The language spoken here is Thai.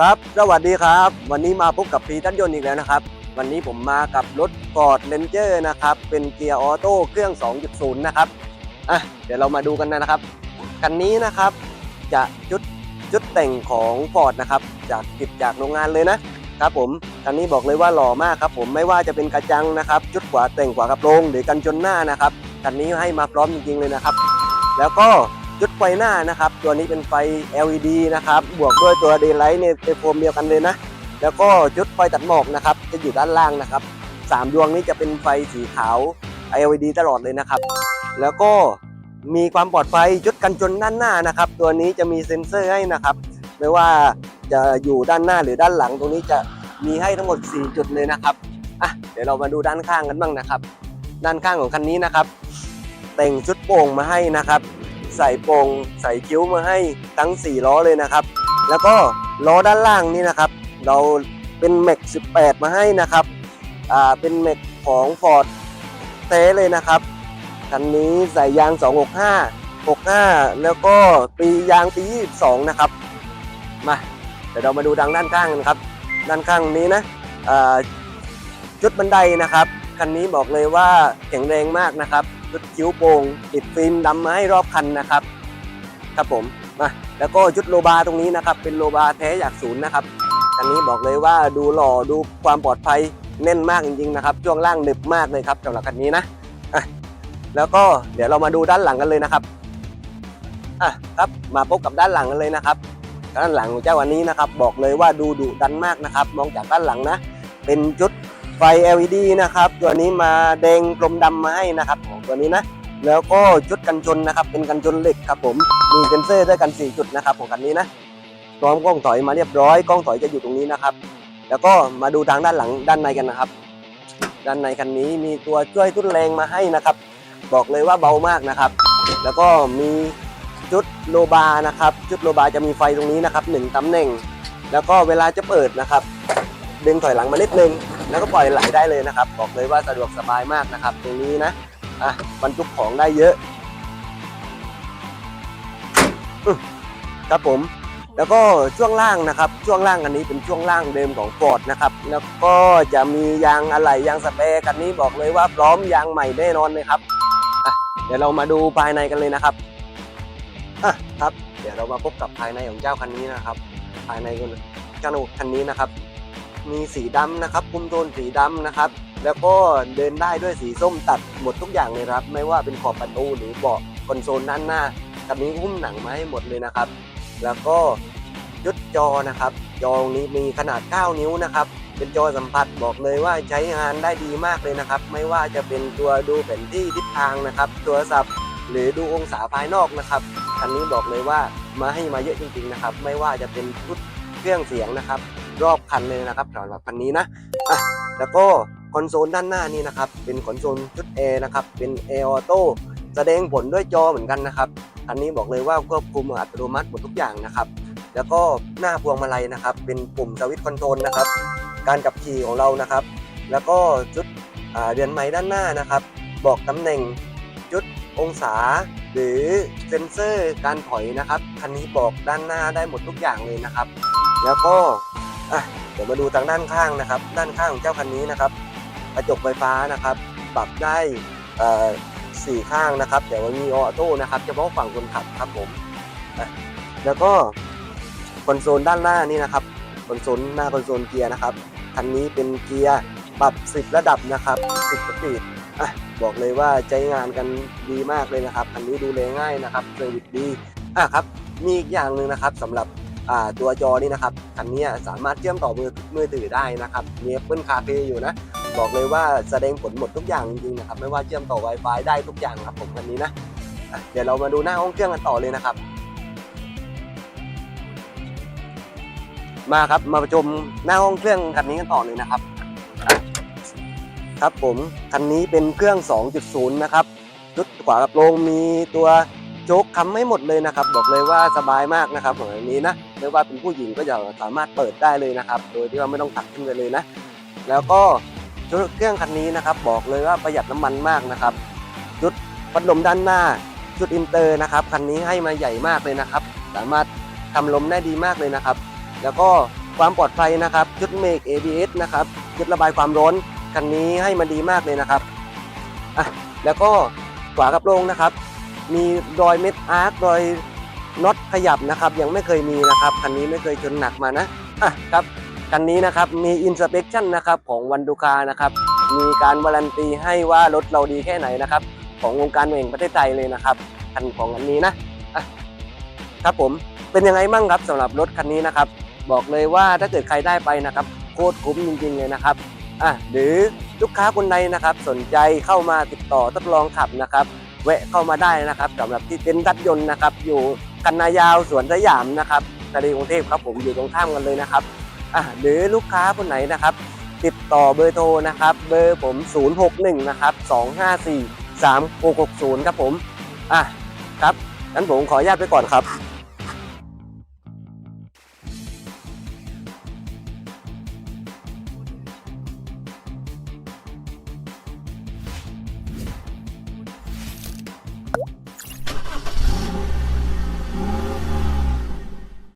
ครับ สวัสดีครับ วันนี้มาพบกับพีทันยนต์อีกแล้วนะครับ วันนี้ผมมากับรถ Ford Ranger นะครับ เป็นเกียร์ออโต้เครื่อง 2.0 นะครับ อะ เดี๋ยวเรามาดูกันนะครับ คันนี้นะครับ จะจุดจุดแต่งของ Ford นะครับ จากติดจากโรงงานเลยนะครับผม คันนี้บอกเลยว่าหล่อมากครับผม ไม่ว่าจะเป็นกระจังนะครับจุดขวาแต่งขวากระโปรงหรือกันชนหน้านะครับ คันนี้ให้มาพร้อมจริงๆเลยนะครับ แล้วก็ จุดไฟหน้านะครับ ตัวนี้เป็นไฟ LED นะครับ บวกด้วยตัว Daylight ในในโฟมเดียวกันเลยนะ แล้วก็จุดไฟตัดหมอกนะครับ จะอยู่ด้านล่างนะครับสามดวงนี้จะเป็นไฟสีขาว LED ตลอดเลยนะครับ แล้วก็มีความปลอดภัยจุดกันชนด้านหน้านะครับ ตัวนี้จะมีเซ็นเซอร์ให้นะครับ ไม่ว่าจะอยู่ด้านหน้าหรือด้านหลังตรงนี้จะมีให้ทั้งหมด 4 จุดเลยนะครับอะเดี๋ยวเรามาดูด้านข้างกันบ้างนะครับ ด้านข้างของคันนี้นะครับ แต่งชุดโป่งมาให้นะครับ ใส่โป่งใส่คิ้วมาให้ทั้ง 4 ล้อเลยนะครับ แล้วก็ล้อด้านล่างนี่นะครับ เราเป็นแม็ก 18 มาให้นะครับอ่าเป็นแม็กของ Ford เต้เลยนะครับคันนี้ใส่ยาง 265 65 แล้วก็ปียางปี 22 นะครับ มาเดี๋ยวเรามาดูดังด้านข้างกันะครับ ด้านข้างนี้นะจุดบันไดนะครับ คันนี้บอกเลยว่าแข็งแรงมากนะครับ ชุดคิ้วโป่งติดฟิล์มดำมาให้รอบคันนะครับครับผมมาแล้วก็ชุดโลบาร์ตรงนี้นะครับ เป็นโลบาร์แท้จากศูนย์นะครับคันนี้บอกเลยว่าดูหล่อดูความปลอดภัยแน่นมากจริงๆนะครับช่วงล่างหนึบมากเลยครับสำหรับคันนี้นะอะแล้วก็เดี๋ยวเรามาดูด้านหลังกันเลยนะครับอะครับมาพบกับด้านหลังกันเลยนะครับ ด้านหลังของเจ้าวันนี้นะครับ บอกเลยว่าดูดุดันมากนะครับ มองจากด้านหลังนะ เป็นชุด ไฟ LED นะครับ ตัวนี้มาแดงกลมดำมาให้นะครับของตัวนี้นะ แล้วก็ชุดกันชนนะครับ เป็นกันชนเหล็กครับผมมีเซนเซอร์ด้วยกัน 4 จุดนะครับของคันนี้นะพร้อมกล้องถอยมาเรียบร้อยกล้องถอยจะอยู่ตรงนี้นะครับ แล้วก็มาดูทางด้านหลังด้านในกันนะครับ ด้านในคันนี้มีตัวช่วยทุ่นแรงมาให้นะครับ บอกเลยว่าเบามากนะครับ แล้วก็มีจุดโลบาร์นะครับ จุดโลบาร์จะมีไฟตรงนี้นะครับหนึ่งตำแหน่ง แล้วก็เวลาจะเปิดนะครับ ดึงถอยหลังมานิดนึง แล้วก็ปล่อยไหลได้เลยนะครับ บอกเลยว่าสะดวกสบายมากนะครับ ตรงนี้นะอะบรรทุกของได้เยอะอครับผมแล้วก็ช่วงล่างนะครับ ช่วงล่างอันนี้เป็นช่วงล่างเดิมของ Ford นะครับ แล้วก็จะมียางอะไหล่ยางสเปรย์คันนี้บอกเลยว่าพร้อมยางใหม่แน่นอนเลยครับอะเดี๋ยวเรามาดูภายในกันเลยนะครับอะครับ เดี๋ยวเรามาพบกับภายในของเจ้าคันนี้นะครับ ภายในของเจ้าคันนี้นะครับ มีสีดำนะครับคุมโทนสีดำนะครับ แล้วก็เดินได้ด้วยสีส้มตัดหมดทุกอย่างเลยครับ ไม่ว่าเป็นขอบประตูหรือเบาะคอนโซลด้านหน้าคันนี้หุ้มหนังมาให้หมดเลยนะครับ แล้วก็ยุดจอนะครับจอนี้มีขนาด 9 นิ้วนะครับ เป็นจอสัมผัสบอกเลยว่าใช้งานได้ดีมากเลยนะครับ ไม่ว่าจะเป็นตัวดูแผนที่ทิศทางนะครับโทรศัพท์หรือดูองศาภายนอกนะครับคันนี้บอกเลยว่ามาให้มาเยอะจริงๆนะครับ ไม่ว่าจะเป็นชุดเครื่องเสียงนะครับ รอบคันเลยนะครับสำหรับคันนี้นะอะแล้วก็คอนโซลด้านหน้านี่นะครับ เป็นคอนโซลชุดแอร์นะครับ เป็นแอร์ออโต้แสดงผลด้วยจอเหมือนกันนะครับอันนี้บอกเลยว่าควบคุมอัตโนมัติหมดทุกอย่างนะครับ แล้วก็หน้าพวงมาลัยนะครับ เป็นปุ่มสวิตช์คอนโทรลนะครับ การขับขี่ของเรานะครับ แล้วก็จุดเรือนไม้ด้านหน้านะครับ บอกตำแหน่งจุดองศา หรือเซ็นเซอร์การถอยนะครับคันนี้บอกด้านหน้าได้หมดทุกอย่างเลยนะครับ แล้วก็ อะเดี๋ยวมาดูทางด้านข้างนะครับ ด้านข้างของเจ้าคันนี้นะครับ กระจกไฟฟ้านะครับ ปรับได้สี่ข้างนะครับ แต่ว่ามีออโต้นะครับเฉพาะฝั่งคนขับครับผมแล้วก็คอนโซลด้านหน้านี่นะครับคอนโซลหน้าคอนโซลเกียร์นะครับคันนี้เป็นเกียร์ปรับ 10 ระดับนะครับ 10สปีดอะบอกเลยว่าใช้งานกันดีมากเลยนะครับ คันนี้ดูแลง่ายนะครับเซอร์วิสดีอะครับมีอีกอย่างหนึ่งนะครับสำหรับ ตัวจอนี่นะครับคันนี้สามารถเชื่อมต่อมือมือถือได้นะครับมี Apple CarPlay อยู่นะ บอกเลยว่าแสดงผลหมดทุกอย่างจริงๆนะครับไม่ว่าเชื่อมต่อ Wi-Fi ได้ทุกอย่างครับผมคันนี้นะเดี๋ยวเรามาดูหน้าห้องเครื่องกันต่อเลยนะครับ มาครับมาประชมหน้าห้องเครื่องคันนี้กันต่อเลยนะครับ ครับผมคันนี้เป็นเครื่อง 2.0 นะครับชุดขวากระโปรงมีตัว โจ๊กคำไม่หมดเลยนะครับ บอกเลยว่าสบายมากนะครับของอันนี้นะไม่ว่าเป็นผู้หญิงก็จะสามารถเปิดได้เลยนะครับ โดยที่ว่าไม่ต้องตักขึ้นไปเลยนะ แล้วก็ชุดเครื่องคันนี้นะครับ บอกเลยว่าประหยัดน้ำมันมากนะครับชุดพัดลมด้านหน้าชุดอินเตอร์นะครับคันนี้ให้มาใหญ่มากเลยนะครับ สามารถทำลมได้ดีมากเลยนะครับ แล้วก็ความปลอดภัยนะครับชุดเมก ABS นะครับชุดระบายความร้อนคันนี้ให้มาดีมากเลยนะครับอะแล้วก็ฝากระโปรงนะครับ มีรอยเม็ดอาร์ครอยน็อตขยับนะครับ ยังไม่เคยมีนะครับคันนี้ไม่เคยชนหนักมานะอะครับคันนี้นะครับมีอินสเป t ชั่นนะครับของวันดูคานะครับมีการวารันตีให้ว่ารถเราดีแค่ไหนนะครับของวงการแห่งประเทศไทยเลยนะครับคันของอันนี้นะอะครับผมเป็นยังไงมั่งครับสำหรับรถคันนี้นะครับ บอกเลยว่าถ้าเกิดใครได้ไปนะครับโคตรคุ้มจริงๆเลยนะครับอะหรือลูกค้าคนใดนะครับ สนใจเข้ามาติดต่อทดลองขับนะครับ แวะเข้ามาได้นะครับสำหรับที่เต็นท์รัดยนต์นะครับ อยู่กันนายาวสวนสยามนะครับทะเลกรุงเทพครับผมอยู่ตรงข้ามกันเลยนะครับอะหรือลูกค้าคนไหนนะครับ ติดต่อเบอร์โทรนะครับ เบอร์ผม 061 นะครับ 254 3660 ครับผมอะครับงั้นผมขออนุญาตไปก่อนครับ you